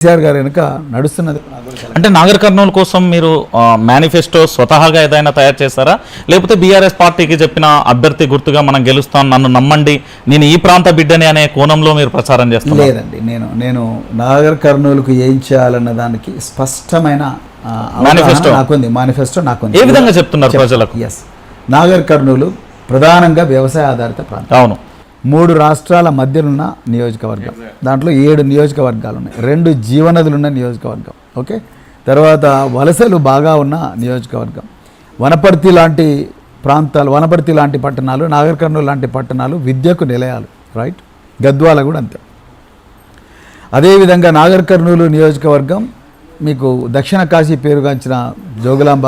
కేసీఆర్ గారు వెనుక నడుస్తున్నది అంటే నాగర్ కర్నూలు కోసం మీరు మేనిఫెస్టో స్వతహాగా ఏదైనా తయారు చేస్తారా లేకపోతే బీఆర్ఎస్ పార్టీకి చెప్పిన అభ్యర్థి గుర్తుగా మనం గెలుస్తాం నన్ను నమ్మండి నేను ఈ ప్రాంత బిడ్డని అనే కోణంలో మీరు ప్రచారం చేస్తున్నారు? లేదండి నేను నేను నాగర్ కర్నూలుకు ఏం చేయాలన్న దానికి స్పష్టమైన Manifesto. నాకుంది మేనిఫెస్టో నాకుంది. ఏ విధంగా చెప్తున్నారు ప్రజలకు? ఎస్ నాగర్ కర్నూలు ప్రధానంగా వ్యవసాయ ఆధారిత ప్రాంతం. అవును. మూడు రాష్ట్రాల మధ్యనున్న నియోజకవర్గం. దాంట్లో ఏడు నియోజకవర్గాలు ఉన్నాయి రెండు జీవనదులున్న నియోజకవర్గం. ఓకే? తర్వాత వలసలు బాగా ఉన్న నియోజకవర్గం. వనపర్తి లాంటి ప్రాంతాలు వనపర్తి లాంటి పట్టణాలు నాగర్ కర్నూలు లాంటి పట్టణాలు విద్యకు నిలయాలు రైట్ గద్వాల కూడా అంతే. అదేవిధంగా నాగర్ కర్నూలు నియోజకవర్గం మీకు దక్షిణ కాశీ పేరుగాంచిన జోగులాంబ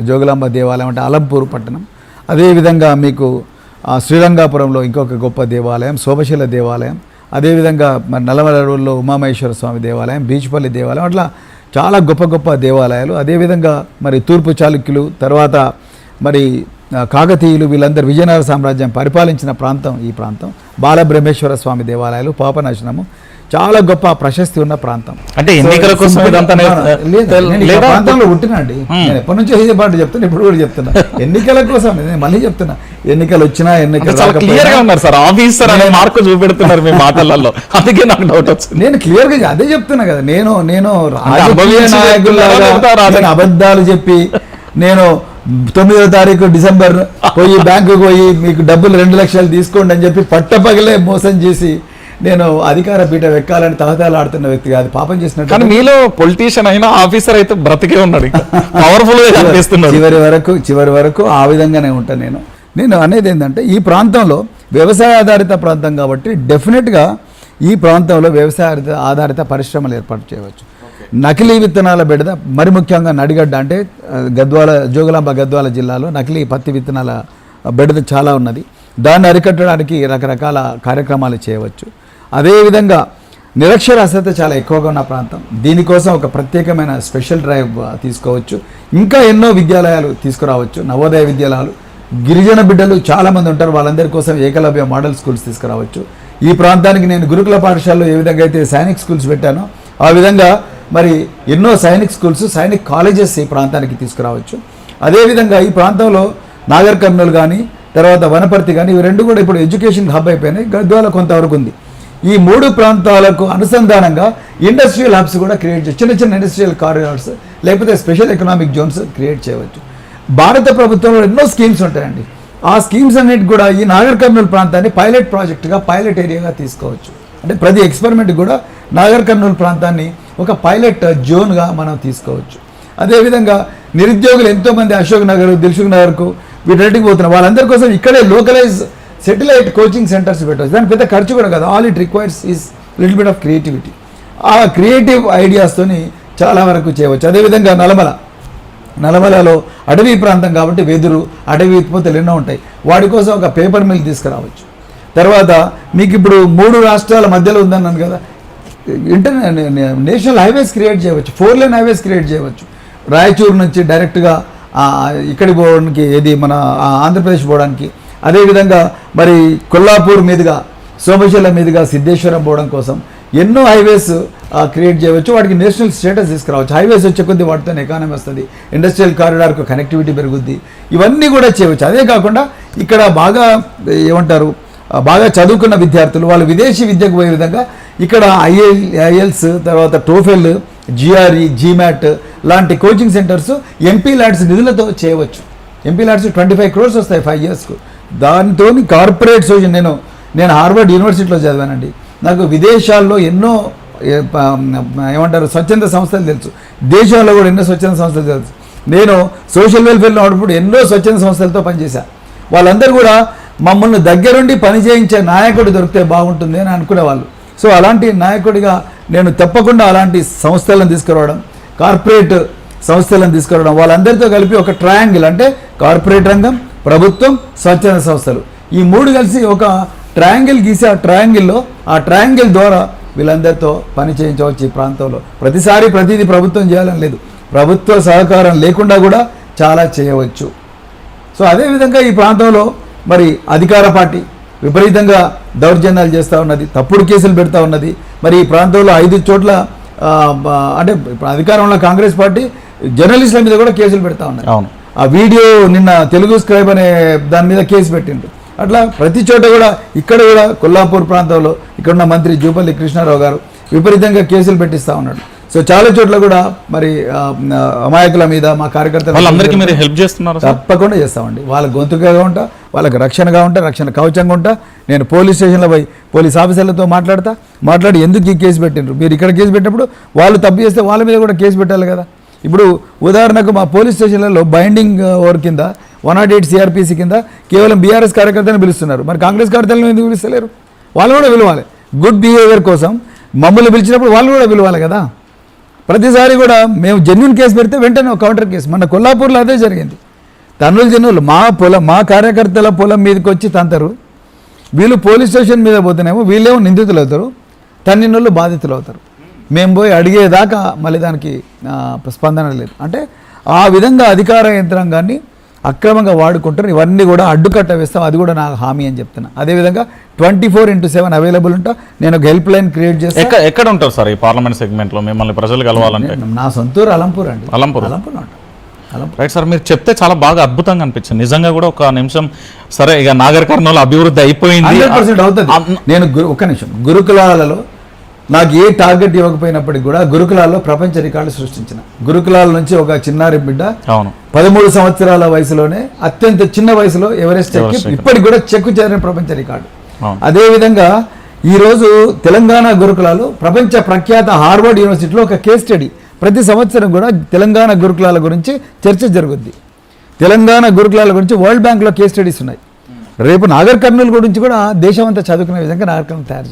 జోగులాంబ దేవాలయం అంటే అలంపూర్ పట్టణం. అదేవిధంగా మీకు శ్రీరంగాపురంలో ఇంకొక గొప్ప దేవాలయం శోభశీల దేవాలయం. అదేవిధంగా మరి నల్లమల ఉమామేశ్వర ఉమామహేశ్వర స్వామి దేవాలయం బీచ్పల్లి దేవాలయం అట్లా చాలా గొప్ప గొప్ప దేవాలయాలు. అదేవిధంగా మరి తూర్పు చాళుక్యులు తర్వాత మరి కాకతీయులు వీళ్ళందరూ విజయనగర సామ్రాజ్యం పరిపాలించిన ప్రాంతం ఈ ప్రాంతం. బాలబ్రహ్మేశ్వర స్వామి దేవాలయాలు పాపనాశనము. చాలా గొప్ప ప్రశస్తి ఉన్న ప్రాంతం. అంటే ఎన్నికల కోసం ప్రాంతంలో పుట్టినండి. నేను ఎప్పటి నుంచో ఇదే పాటు చెప్తున్నా ఇప్పుడు కూడా చెప్తున్నా. ఎన్నికల కోసం నేను మళ్ళీ చెప్తున్నా. ఎన్నికలు వచ్చినా ఎన్నికలు క్లియర్గా ఉన్నారు సార్. ఆఫీసర్ అనే మార్కు చూపెడుతున్నారు మీ మాటలలో అందుకే నాకు డౌట్ వచ్చింది. నేను క్లియర్గా అదే చెప్తున్నా కదా. నేను నేను రాజకీయ అబద్ధాలు చెప్పి నేను తొమ్మిదో తారీఖు డిసెంబర్ పోయి బ్యాంకుకి పోయి మీకు డబ్బులు రెండు లక్షలు తీసుకోండి అని చెప్పి పట్టపగలే మోసం చేసి నేను అధికార పీఠం ఎక్కాలని తహతాలాడుతున్న వ్యక్తి కాదు. పాపం చేసినట్టు కానీ మీలో పొలిటీషియన్ అయినా ఆఫీసర్ అయితే బ్రతికే ఉన్నాడు పవర్ఫుల్ చివరి వరకు చివరి వరకు ఆ విధంగానే ఉంటాను నేను. నేను అనేది ఏంటంటే ఈ ప్రాంతంలో వ్యవసాయ ఆధారిత ప్రాంతం కాబట్టి డెఫినెట్గా ఈ ప్రాంతంలో వ్యవసాయ ఆధారిత- పరిశ్రమలు ఏర్పాటు చేయవచ్చు. నకిలీ విత్తనాల బెడద మరి ముఖ్యంగా నడిగడ్డ అంటే గద్వాల జోగులాంబ గద్వాల జిల్లాలో నకిలీ పత్తి విత్తనాల బెడద చాలా ఉన్నది. దాన్ని అరికట్టడానికి రకరకాల కార్యక్రమాలు చేయవచ్చు. అదేవిధంగా నిరక్షరాస్యత చాలా ఎక్కువగా ఉన్న ప్రాంతం. దీనికోసం ఒక ప్రత్యేకమైన స్పెషల్ డ్రైవ్ తీసుకోవచ్చు. ఇంకా ఎన్నో విద్యాలయాలు తీసుకురావచ్చు. నవోదయ విద్యాలయాలు గిరిజన బిడ్డలు చాలామంది ఉంటారు. వాళ్ళందరి కోసం ఏకలవ్య మోడల్ స్కూల్స్ తీసుకురావచ్చు. ఈ ప్రాంతానికి నేను గురుకుల పాఠశాలలో ఏ విధంగా అయితే సైనిక్ స్కూల్స్ పెట్టానో ఆ విధంగా మరి ఎన్నో సైనిక్ స్కూల్స్ సైనిక్ కాలేజెస్ ఈ ప్రాంతానికి తీసుకురావచ్చు. అదేవిధంగా ఈ ప్రాంతంలో నాగర్ కర్నూలు కానీ తర్వాత వనపర్తి కానీ ఇవి రెండు కూడా ఇప్పుడు ఎడ్యుకేషన్ హబ్ అయిపోయినాయి. గద్వాల కొంతవరకు ఉంది. ఈ మూడు ప్రాంతాలకు అనుసంధానంగా ఇండస్ట్రియల్ హబ్స్ కూడా క్రియేట్ చేయొచ్చు చిన్న చిన్న ఇండస్ట్రియల్ కారిడార్స్ లేకపోతే స్పెషల్ ఎకనామిక్ జోన్స్ క్రియేట్ చేయవచ్చు. భారత ప్రభుత్వంలో ఎన్నో స్కీమ్స్ ఉంటాయండి. ఆ స్కీమ్స్ అన్నిటి కూడా ఈ నాగర్ కర్నూలు ప్రాంతాన్ని పైలట్ ప్రాజెక్టుగా పైలట్ ఏరియాగా తీసుకోవచ్చు. అంటే ప్రతి ఎక్స్పెరిమెంట్ కూడా నాగర్ కర్నూలు ప్రాంతాన్ని ఒక పైలట్ జోన్గా మనం తీసుకోవచ్చు. అదేవిధంగా నిరుద్యోగులు ఎంతోమంది అశోక్ నగర్ దిల్సుఖ్ నగర్కు వీటన్నిటికి పోతున్నారు వాళ్ళందరి కోసం ఇక్కడే లోకలైజ్ సెటిలైట్ కోచింగ్ సెంటర్స్ పెట్టవచ్చు. దాని పెద్ద ఖర్చు కూడా కాదు. All it requires is little bit of creativity ఆ క్రియేటివ్ ఐడియాస్తోని చాలా వరకు చేయవచ్చు. అదేవిధంగా నలమల. నలమలలో అడవి ప్రాంతం కాబట్టి వెదురు అడవి ఉత్పత్తులు ఎన్నో ఉంటాయి. వాటి కోసం ఒక పేపర్ మిల్ తీసుకురావచ్చు. తర్వాత మీకు ఇప్పుడు మూడు రాష్ట్రాల మధ్యలో ఉందన్నాను కదా. ఇంటర్ నేషనల్ హైవేస్ క్రియేట్ చేయవచ్చు. ఫోర్ లైన్ హైవేస్ క్రియేట్ చేయవచ్చు. రాయచూరు నుంచి డైరెక్ట్గా ఇక్కడికి పోవడానికి ఏది మన ఆంధ్రప్రదేశ్ పోవడానికి అదేవిధంగా మరి కొల్లాపూర్ మీదుగా సోమశిల మీదుగా సిద్ధేశ్వరం పోవడం కోసం ఎన్నో హైవేస్ క్రియేట్ చేయవచ్చు. వాటికి నేషనల్ స్టేటస్ తీసుకురావచ్చు. హైవేస్ వచ్చే కొద్ది వాటితో ఎకానమీ వస్తుంది. ఇండస్ట్రియల్ కారిడార్కు కనెక్టివిటీ పెరుగుద్ది. ఇవన్నీ కూడా చేయవచ్చు. అదే కాకుండా ఇక్కడ బాగా ఏమంటారు బాగా చదువుకున్న విద్యార్థులు వాళ్ళు విదేశీ విద్యకు పోయే విధంగా ఇక్కడ ఐఎల్ ఐఎల్స్ తర్వాత టోఫెల్ జిఆర్ఈ జీమ్యాట్ లాంటి కోచింగ్ సెంటర్స్ ఎంపీ ల్యాడ్స్ నిధులతో చేయవచ్చు. MP LADS twenty five crores వస్తాయి ఫైవ్ ఇయర్స్కు. దానితో కార్పొరేట్ సోషల్ నేను నేను హార్వర్డ్ యూనివర్సిటీలో చదివానండి. నాకు విదేశాల్లో ఎన్నో ఏమంటారు స్వచ్ఛంద సంస్థలు తెలుసు. దేశంలో కూడా ఎన్నో స్వచ్ఛంద సంస్థలు తెలుసు. నేను సోషల్ వెల్ఫేర్లో ఉన్నప్పుడు ఎన్నో స్వచ్ఛంద సంస్థలతో పనిచేశాను వాళ్ళందరూ కూడా మమ్మల్ని దగ్గరుండి పని చేయించే నాయకుడు దొరికితే బాగుంటుంది అని అనుకునేవాళ్ళు. సో అలాంటి నాయకుడిగా నేను తప్పకుండా అలాంటి సంస్థలను తీసుకురావడం కార్పొరేట్ సంస్థలను తీసుకురావడం వాళ్ళందరితో కలిపి ఒక ట్రయాంగిల్ అంటే కార్పొరేట్ రంగం ప్రభుత్వం స్వచ్ఛంద సంస్థలు. ఈ మూడు కలిసి ఒక ట్రయాంగిల్ గీసి ఆ ట్రయాంగిల్లో ఆ ట్రయాంగిల్ ద్వారా వీళ్ళందరితో పని చేయించవచ్చు ఈ ప్రాంతంలో. ప్రతిసారి ప్రతిదీ ప్రభుత్వం చేయాలని లేదు. ప్రభుత్వ సహకారం లేకుండా కూడా చాలా చేయవచ్చు. సో అదేవిధంగా ఈ ప్రాంతంలో మరి అధికార పార్టీ విపరీతంగా దౌర్జన్యాలు చేస్తూ ఉన్నది తప్పుడు కేసులు పెడతా ఉన్నది. మరి ఈ ప్రాంతంలో ఐదు చోట్ల అంటే ఇప్పుడు అధికారంలో కాంగ్రెస్ పార్టీ జర్నలిస్టుల మీద కూడా కేసులు పెడతా ఉన్నాయి అవును. ఆ వీడియో నిన్న తెలుగు స్క్రైబ్ అనే దాని మీద కేసు పెట్టిండ్రు. అట్లా ప్రతి చోట కూడా ఇక్కడ కూడా కొల్లాపూర్ ప్రాంతంలో ఇక్కడ ఉన్న మంత్రి జూపల్లి కృష్ణారావు గారు విపరీతంగా కేసులు పెట్టిస్తూ ఉన్నాడు సో చాలా చోట్ల కూడా మరి అమాయకుల మీద మా కార్యకర్తల వాళ్ళందరికీ మీరు హెల్ప్ చేస్తున్నారు తప్పకుండా చేస్తామండి. వాళ్ళ గొంతుకగా ఉంటా వాళ్ళకి రక్షణగా ఉంటా రక్షణ కవచంగా ఉంటా. నేను పోలీస్ స్టేషన్లో పోయి పోలీస్ ఆఫీసర్లతో మాట్లాడతా. మాట్లాడి ఎందుకు ఈ కేసు పెట్టిండ్రు? మీరు ఇక్కడ కేసు పెట్టినప్పుడు వాళ్ళు తప్పు చేస్తే వాళ్ళ మీద కూడా కేసు పెట్టాలి కదా. ఇప్పుడు ఉదాహరణకు మా పోలీస్ స్టేషన్లలో బైండింగ్ ఓవర్ కింద వన్ నాట్ ఎయిట్ సిఆర్పిసి కింద కేవలం బీఆర్ఎస్ కార్యకర్తలను పిలుస్తున్నారు. మరి కాంగ్రెస్ కార్యకర్తలను ఎందుకు పిలుస్తలేరు? వాళ్ళు కూడా పిలవాలి. గుడ్ బిహేవియర్ కోసం మమ్మల్ని పిలిచినప్పుడు వాళ్ళు కూడా పిలవాలి కదా. ప్రతిసారి కూడా మేము జెన్యున్ కేసు పెడితే వెంటనే ఒక కౌంటర్ కేసు మన కొల్లాపూర్లో అదే జరిగింది. తన్నులు జనులు మా పొలం మా కార్యకర్తల పొలం మీదకి వచ్చి తంతరు. వీళ్ళు పోలీస్ స్టేషన్ మీద పోతేనేమో వీళ్ళేమో నిందితులు అవుతారు తన్నినోళ్ళు బాధితులు అవుతారు మేము పోయి అడిగేదాకా మళ్ళీ దానికి స్పందన లేదు. అంటే ఆ విధంగా అధికార యంత్రాంగాన్ని అక్రమంగా వాడుకుంటారు ఇవన్నీ కూడా అడ్డుకట్ట వేస్తాం. అది కూడా నాకు హామీ అని చెప్తున్నా. అదేవిధంగా twenty four into seven available ఉంటా. నేను ఒక హెల్ప్ లైన్ క్రియేట్ చేస్తాను ఎక్కడ ఉంటారు సార్ ఈ పార్లమెంట్ సెగ్మెంట్లో మిమ్మల్ని ప్రజలు కలవాలంటే. నా సొంతూరు అలంపూర్ అండి. అలంపూర్. అలంపూర్ ఉంటా అలంపూర్. రైట్ సార్ మీరు చెప్తే చాలా బాగా అద్భుతంగా అనిపించింది. నిజంగా కూడా ఒక నిమిషం సరే ఇక నాగర్ కర్నూలు అభివృద్ధి అయిపోయింది. నేను ఒక్క నిమిషం. గురుకులాలలో నాకు ఏ టార్గెట్ ఇవ్వకపోయినప్పటికీ కూడా గురుకులాల్లో ప్రపంచ రికార్డు సృష్టించిన. గురుకులాల నుంచి ఒక చిన్నారి బిడ్డ పదమూడు సంవత్సరాల వయసులోనే అత్యంత చిన్న వయసులో ఎవరెస్ట్ ఎక్కి. ఇప్పటికి కూడా చెక్కు చేరిన ప్రపంచ రికార్డు. అదేవిధంగా ఈరోజు తెలంగాణ గురుకులాలు ప్రపంచ ప్రఖ్యాత హార్వర్డ్ యూనివర్సిటీలో ఒక కేస్ స్టడీ. ప్రతి సంవత్సరం కూడా తెలంగాణ గురుకులాల గురించి చర్చ జరుగుద్ది. తెలంగాణ గురుకులాల గురించి వరల్డ్ బ్యాంక్లో కేస్ స్టడీస్ ఉన్నాయి. రేపు నాగర్ కర్నూలు గురించి కూడా దేశం అంతా చదువుకునే విధంగా నాగర్ కర్నూలు తయారు.